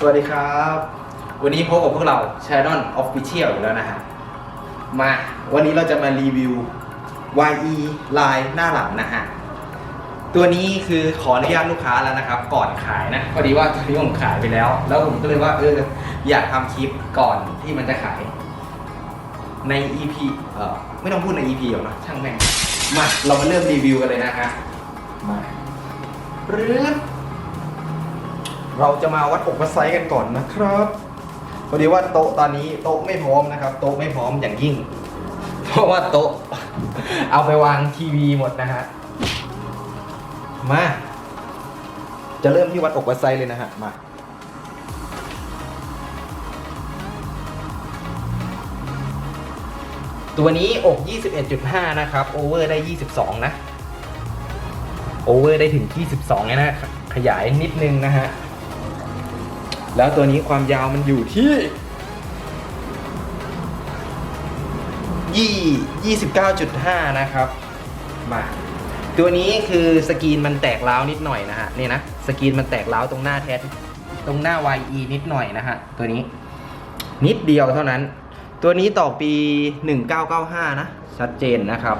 สวัสดีครับ วันนี้พบกับพวกเรา Channel Official อยู่แล้วนะฮะ มาวันนี้เราจะมารีวิว YE Line หน้าหลังนะฮะ ตัวนี้คือขออนุญาตลูกค้าแล้วนะครับ ก่อนขายนะ พอดีว่าตัวนี้ผมขายไปแล้ว แล้วผมก็เลยว่าเอออยากทำคลิปก่อนที่มันจะขาย ใน EP เออไม่ต้องพูดใน EP หรอกนะช่างแม่งมาเรามาเริ่มรีวิวกันเลยนะฮะมาปรื๊ด เราจะมาวัดอกวัดไซส์กันก่อนนะครับพอดีว่าโต๊ะตอนนี้โต๊ะไม่พร้อมนะครับ โต๊ะไม่พร้อมอย่างยิ่ง เพราะว่าโต๊ะ เอาไปวางทีวีหมดนะฮะมา จะเริ่มที่วัดอกวัดไซส์เลยนะฮะมาตัวนี้อก 21.5 นะครับ โอเวอร์ได้ 22 นะ โอเวอร์ได้ถึง 22เลยนะ ขยายนิดนึงนะฮะ แล้วตัวนี้ความยาวมันอยู่ที่ยี่ยี่สิบเก้าจุดห้านะครับมาตัวนี้คือสกรีนมันแตกร้าวนิดหน่อยนะฮะนี่นะสกรีนมันแตกร้าวตรงหน้าแท้ตรงหน้า YE นิดหน่อยนะฮะตัวนี้นิดเดียวเท่านั้น ตัวนี้ต่อปี 1995 นะ ชัดเจนนะครับ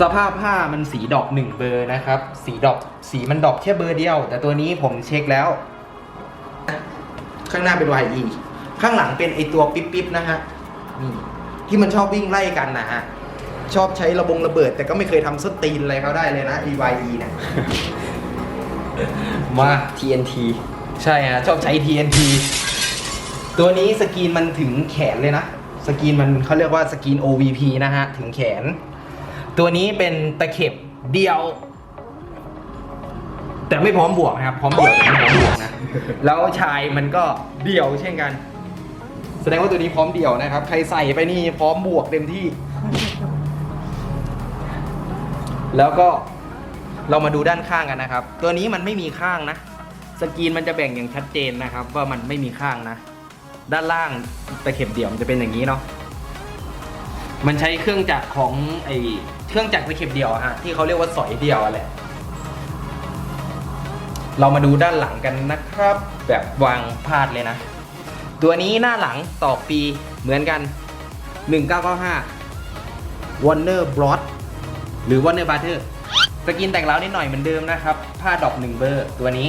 สภาพผ้ามันสีดอกหนึ่งเบอร์นะครับ สีดอกสีมันดอกแค่เบอร์เดียว แต่ตัวนี้ผมเช็คแล้ว ข้างหน้าเป็น YE ข้างหลังเป็นไอตัวปิ๊บปิ๊บนะฮะนี่ที่มันชอบวิ่งไล่กันนะฮะชอบใช้ระบงระเบิด แต่ก็ไม่เคยทำสตีนอะไรเขาได้เลยนะ EYE เนี่ยมา TNT ใช่ฮะชอบใช้ TNT ตัวนี้สกรีนมันถึงแขนเลยนะ สกรีนมันเขาเรียกว่าสกรีน OVP นะฮะ ถึงแขน ตัวนี้เป็นตะเข็บเดียว แต่ไม่พร้อมบวกนะครับ พร้อมเดี่ยวแต่ไม่พร้อมบวกนะ แล้วชายมันก็เดี่ยวเช่นกัน แสดงว่าตัวนี้พร้อมเดี่ยวนะครับ ใครใส่ไปนี่พร้อมบวกเต็มที่ แล้วก็เรามาดูด้านข้างกันนะครับ ตัวนี้มันไม่มีข้างนะ สกรีนมันจะแบ่งอย่างชัดเจนนะครับ ว่ามันไม่มีข้างนะ ด้านล่างตะเข็บเดี่ยวมันจะเป็นอย่างนี้เนาะ มันใช้เครื่องจักรของไอเครื่องจักรตะเข็บเดี่ยวฮะที่เขาเรียกว่าสอยเดี่ยวอะแหละ เรามาดูด้านหลังกันนะครับ แบบวางพาดเลยนะ ตัวนี้หน้าหลังต่อปีเหมือนกัน 1995 Warner Bros หรือ Warner Brother สกินแต่งแล้วนิดหน่อยเหมือนเดิมนะครับผ้าดอกหนึ่งเบอร์ตัวนี้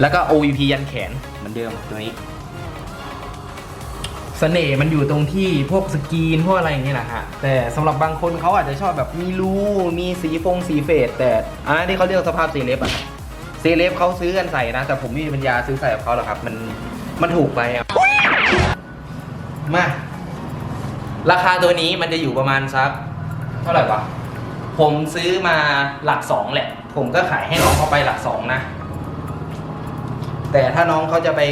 แล้วก็ OVP ยันแขนเหมือนเดิมตัวนี้เสน่ห์มันอยู่ตรงที่พวกสกรีนพวกอะไรอย่างนี้แหละฮะ แต่สำหรับบางคนเขาอาจจะชอบแบบมีรูมีสีฟงสีเฟดแต่อันนั้นที่เขาเรียกสภาพเซเล็บอะ เซเลบเขาซื้อกันใส่นะ แต่ผมไม่มีปัญญาซื้อใส่กับเขาหรอกครับ มันมันถูกไปอะมา ราคาตัวนี้มันจะอยู่ประมาณสักเท่าไหร่วะผมซื้อมาหลักสองแหละ ผมก็ขายให้น้องเขาไปหลักสองนะ แต่ถ้าน้องเขาจะไป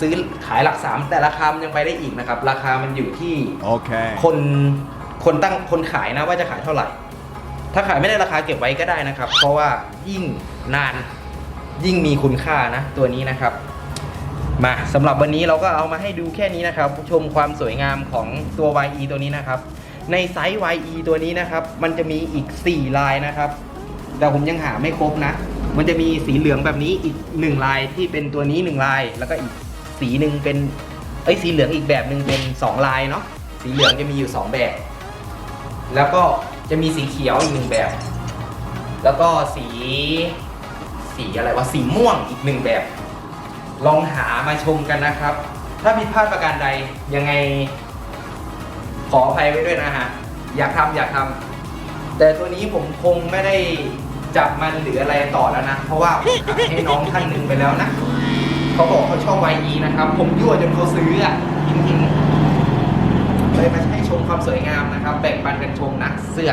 ซื้อขายหลักสามแต่ราคามันยังไปได้อีกนะครับ ราคามันอยู่ที่ Okay. คนคนตั้งคนขายนะว่าจะขายเท่าไหร่ ถ้าขายไม่ได้ราคาเก็บไว้ก็ได้นะครับ เพราะว่ายิ่งนาน ยิ่งมีคุณค่านะตัวนี้นะครับ มาสำหรับวันนี้เราก็เอามาให้ดูแค่นี้นะครับ ชมความสวยงามของตัว YE ตัวนี้นะครับ ในไซส์ YE ตัวนี้นะครับ มันจะมีอีก 4 ลายนะครับ แต่ผมยังหาไม่ครบนะ มันจะมีสีเหลืองแบบนี้อีกหนึ่งลายที่เป็นตัวนี้หนึ่งลาย แล้วก็อีกสีหนึ่งเป็นเอ้สีเหลืองอีกแบบหนึ่งเป็นสองลายเนาะสีเหลืองจะมีอยู่สองแบบ แล้วก็จะมีสีเขียวอีกหนึ่งแบบ แล้วก็สี สีอะไรวะสีม่วงอีกหนึ่งแบบ ลองหามาชมกันนะครับ ถ้าผิดพลาดประการใดยังไง ขออภัยไว้ด้วยนะฮะอยากทำอยากทำแต่ตัวนี้ผมคงไม่ได้จับมันหรืออะไรต่อแล้วนะ เพราะว่าผมขายให้น้องท่านหนึ่งไปแล้วนะเขาบอกเขาชอบ YE นะครับ ผมยั่วจนเขาซื้ออะจริงๆเลยมาให้ชมความสวยงามนะครับ แบ่งปันกันชมนะเสื้อ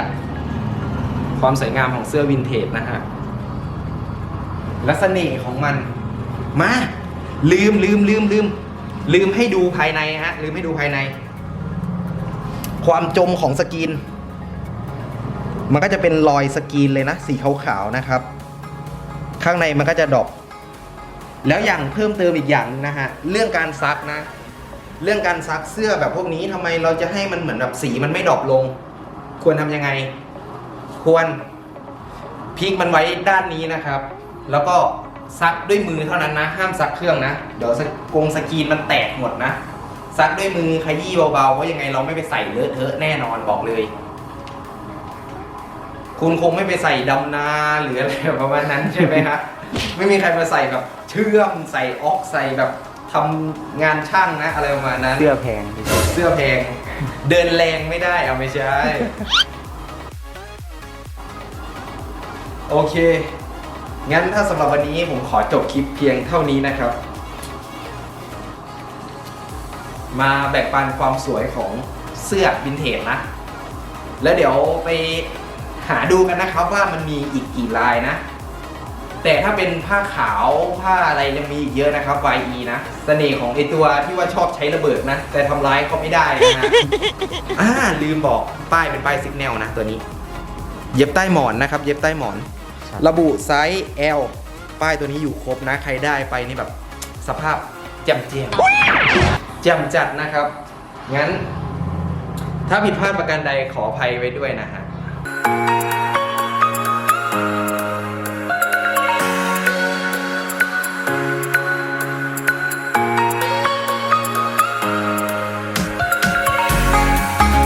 ความสวยงามของเสื้อวินเทจนะฮะ และเสน่ห์ของมัน มาลืมลืมลืมลืมลืมให้ดูภายในฮะ ลืมให้ดูภายใน ความจมของสกรีน มันก็จะเป็นรอยสกรีนเลยนะ สีขาวๆนะครับ ข้างในมันก็จะดอปแล้วอย่างเพิ่มเติมอีกอย่างนะฮะ เรื่องการซักนะ เรื่องการซักเสื้อแบบพวกนี้ทำไมเราจะให้มันเหมือนแบบสีมันไม่ดรอปลง ควรทำยังไง ควรพิกมันไว้ด้านนี้นะครับ แล้วก็ซักด้วยมือเท่านั้นนะ ห้ามซักเครื่องนะ เดี๋ยวสกงสกรีนมันแตกหมดนะ ซักด้วยมือขยี้เบาๆเพราะยังไงเราไม่ไปใส่เลอะเทอะแน่นอนบอกเลย คุณคงไม่ไปใส่ดำนาหรืออะไรประมาณนั้นใช่ไหมฮะ ไม่มีใครมาใส่แบบเชื่อมใส่ออกใส่แบบทำงานช่างนะอะไรประมาณนั้น เสื้อแพง เสื้อแพง เดินแรงไม่ได้เอาไม่ใช่ โอเค งั้นถ้าสำหรับวันนี้ผมขอจบคลิปเพียงเท่านี้นะครับ มาแบ่งปันความสวยของเสื้อวินเทจนะ แล้วเดี๋ยวไปหาดูกันนะครับว่ามันมีอีกกี่ลายนะ แต่ถ้าเป็นผ้าขาวผ้าอะไรยังมีอีกเยอะนะครับ YE นะเสน่ห์ของไอตัวที่ว่าชอบใช้ระเบิดนะ แต่ทำร้ายเขาไม่ได้นะฮะ อ่าลืมบอกป้ายเป็นป้ายซิกแนลนะตัวนี้ เย็บใต้หมอนนะครับ เย็บใต้หมอน รับระบุไซส์ L ป้ายตัวนี้อยู่ครบนะ ใครได้ไปนี่แบบสภาพแจ่มเจียมแจ่มจัดนะครับ งั้น ถ้าผิดพลาดประการใดขออภัยไว้ด้วยนะฮะ